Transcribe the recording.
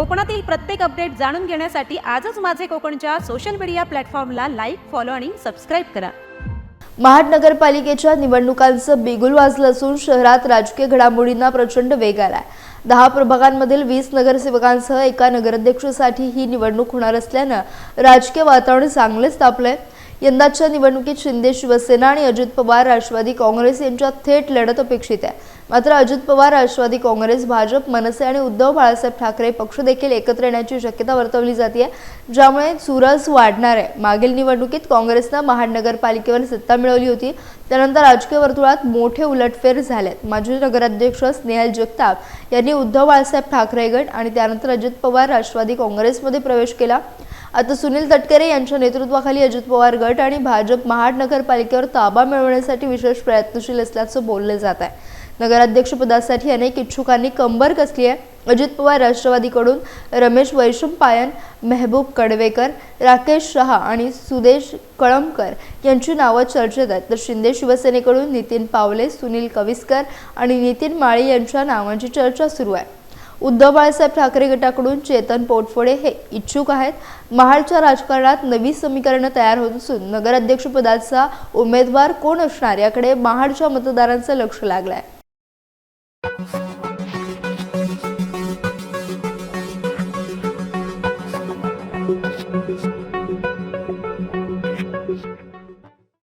कोकणातील प्रत्येक अपडेट जाणून घेण्यासाठी आजच माझे कोकणच्या सोशल मीडिया प्लॅटफॉर्मला लाईक फॉलो आणि सबस्क्राईब करा. महाड नगरपालिकेच्या निवडणुकांचं बिगुल वाजलं असून शहरात राजकीय घडामोडींना प्रचंड वेग आलाय. दहा प्रभागांमधील वीस नगरसेवकांसह एका नगराध्यक्षासाठी ही निवडणूक होणार असल्यानं राजकीय वातावरण चांगलेच तापलंय. यंदाच्या निवडणुकीत शिंदे शिवसेना आणि अजित पवार राष्ट्रवादी काँग्रेस यांच्यात थेट लढत अपेक्षित आहे. मात्र अजित पवार राष्ट्रवादी काँग्रेस भाजप मनसे आणि उद्धव बाळासाहेब ठाकरे पक्ष देखील एकत्र येण्याची शक्यता वर्तवली जाते ज्यामुळे चुरस वाढणार आहे. मागील निवडणुकीत काँग्रेसनं महानगरपालिकेवर सत्ता मिळवली होती. त्यानंतर राजकीय वर्तुळात मोठे उलटफेर झालेत. माजी नगराध्यक्ष स्नेहल जगताप यांनी उद्धव बाळासाहेब ठाकरे गट आणि त्यानंतर अजित पवार राष्ट्रवादी काँग्रेसमध्ये प्रवेश केला. आता सुनील तटकरे यांच्या नेतृत्वाखाली अजित पवार गट आणि भाजप महाड नगरपालिकेवर ताबा मिळवण्यासाठी विशेष प्रयत्नशील असल्याचं बोललं जात आहे. नगर नगराध्यक्षपदासाठी अनेक इच्छुकांनी कंबर कसली आहे? अजित पवार राष्ट्रवादीकडून रमेश वैशंपायन मेहबूब कडवेकर राकेश शहा आणि सुदेश कळमकर यांची नावं चर्चेत आहेत. तर शिंदे शिवसेनेकडून नितीन पावले सुनील कविस्कर आणि नितीन माळी यांच्या नावांची चर्चा सुरू आहे. उद्धव बाळासाहेब ठाकरे गटाकडून चेतन पोटफोडे हे इच्छुक आहेत. महाडच्या राजकारणात नवी समीकरणं तयार होत असून नगराध्यक्षपदाचा उमेदवार कोण असणार याकडे महाडच्या मतदारांचं लक्ष लागलं आहे